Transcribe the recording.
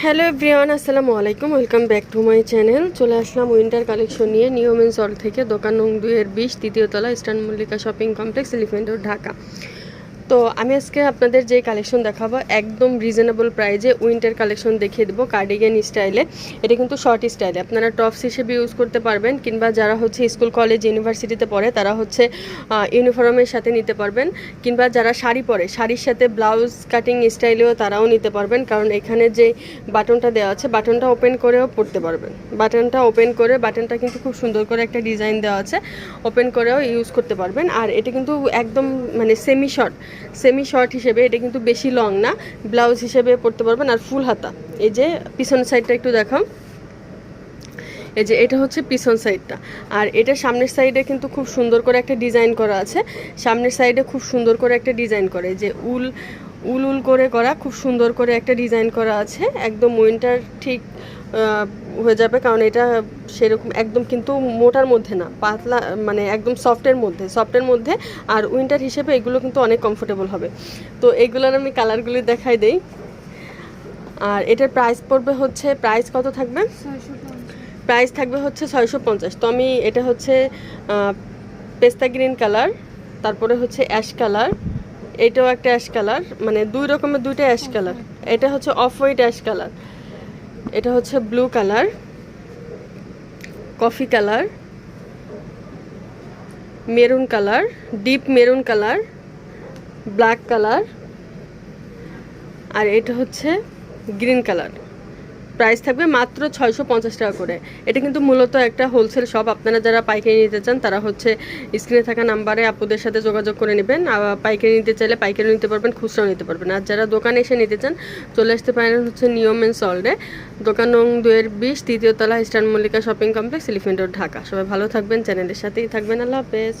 Hello everyone, আসসালামু আলাইকুম। Welcome back to my channel. চলে আসলাম উইন্টার কালেকশন নিয়ে নিউ সল থেকে দোকান নং দুইয়ের বিশ তৃতীয়তলা eastern Mallika shopping complex elephant Dhaka. তো আমি আজকে আপনাদের যে কালেকশন দেখাবো, একদম রিজনেবল প্রাইজে উইন্টার কালেকশন দেখিয়ে দেবো কার্ডিগান স্টাইলে এটা কিন্তু শর্ট স্টাইলে আপনারা টপস হিসেবে ইউজ করতে পারবেন, কিংবা যারা হচ্ছে স্কুল কলেজ ইউনিভার্সিটিতে পড়ে, তারা হচ্ছে ইউনিফর্মের সাথে নিতে পারবেন, কিংবা যারা শাড়ি পরে, শাড়ির সাথে ব্লাউজ কাটিং স্টাইলেও তারাও নিতে পারবেন, কারণ এখানে যে বাটনটা দেওয়া আছে বাটনটা ওপেন করেও পড়তে পারবেন। বাটনটা ওপেন করে বাটনটা কিন্তু খুব সুন্দর করে একটা ডিজাইন দেওয়া আছে ওপেন করেও ইউজ করতে পারবেন। আর এটা কিন্তু একদম মানে সেমি শর্ট সেমি শর্ট হিসেবে, এটা কিন্তু বেশি লং না ব্লাউজ হিসেবে পরতে পারবেন, আর ফুল হাতা। এই যে পিছনের সাইডটা একটু দেখাও। এই যে এটা হচ্ছে পিছন সাইডটা আর এটা সামনের সাইডে কিন্তু খুব সুন্দর করে একটা ডিজাইন করা আছে। সামনের সাইডে খুব সুন্দর করে একটা ডিজাইন করে, যে উল উল উল করে করা, খুব সুন্দর করে একটা ডিজাইন করা আছে। একদম উইন্টার ঠিক হয়ে যাবে, কারণ এটা সেরকম একদম কিন্তু মোটার মধ্যে না, পাতলা মানে একদম সফটের মধ্যে সফটের মধ্যে, আর উইন্টার হিসেবে এগুলো কিন্তু অনেক কমফোর্টেবল হবে। তো এগুলোর আমি কালারগুলি দেখাই দেই। আর এটার প্রাইস পড়বে হচ্ছে প্রাইস কত থাকবে? প্রাইস থাকবে হচ্ছে ছয়শো পঞ্চাশ। তো আমি, এটা হচ্ছে পেস্তা গ্রিন কালার তারপরে হচ্ছে অ্যাশ কালার এটাও একটা অ্যাশ কালার মানে দুই রকমের দুইটা অ্যাশ কালার এটা হচ্ছে অফ হোয়াইট অ্যাশ কালার এটা হচ্ছে blue colour coffee colour maroon colour deep maroon colour black colour আর এটা হচ্ছে গ্রিন কালার প্রাইস থাকবে মাত্র ছয়শো পঞ্চাশ টাকা করে। এটা কিন্তু মূলত একটা হোলসেল শপ আপনারা যারা পাইকারি নিতে চান, তারা হচ্ছে স্ক্রিনে থাকা নাম্বারে আপুদের সাথে যোগাযোগ করে নেবেন। পাইকারি নিতে চাইলে পাইকারি নিতে পারবেন, খুচরাও নিতে পারবেন। আর যারা দোকানে এসে নিতে চান, চলে আসতে পারেন হচ্ছে নিয়ম এন্ড সল্টে দোকান নং দুয়ের বিশ, তৃতীয় তলা eastern Mallika shopping complex, elephant road, Dhaka. সবাই ভালো থাকবেন, চ্যানেলের সাথেই থাকবেন। আল্লাহ হাফেজ।